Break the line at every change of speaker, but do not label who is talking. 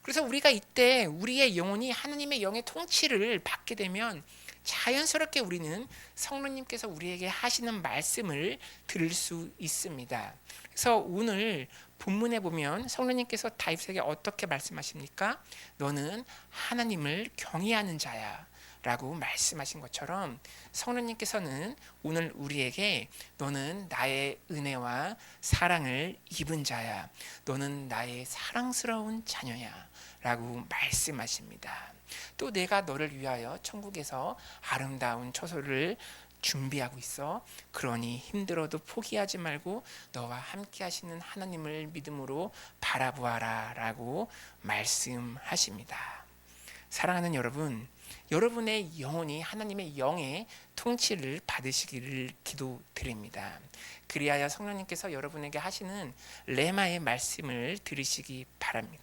그래서 우리가 이때 우리의 영혼이 하나님의 영의 통치를 받게 되면 자연스럽게 우리는 성령님께서 우리에게 하시는 말씀을 들을 수 있습니다. 그래서 오늘 본문에 보면 성령님께서 다윗에게 어떻게 말씀하십니까? 너는 하나님을 경외하는 자야. 라고 말씀하신 것처럼 성령님께서는 오늘 우리에게 너는 나의 은혜와 사랑을 입은 자야. 너는 나의 사랑스러운 자녀야. 라고 말씀하십니다. 또 내가 너를 위하여 천국에서 아름다운 처소를 준비하고 있어. 그러니 힘들어도 포기하지 말고 너와 함께 하시는 하나님을 믿음으로 바라보아라 라고 말씀하십니다. 사랑하는 여러분, 여러분의 영혼이 하나님의 영의 통치를 받으시기를 기도드립니다. 그리하여 성령님께서 여러분에게 하시는 레마의 말씀을 들으시기 바랍니다.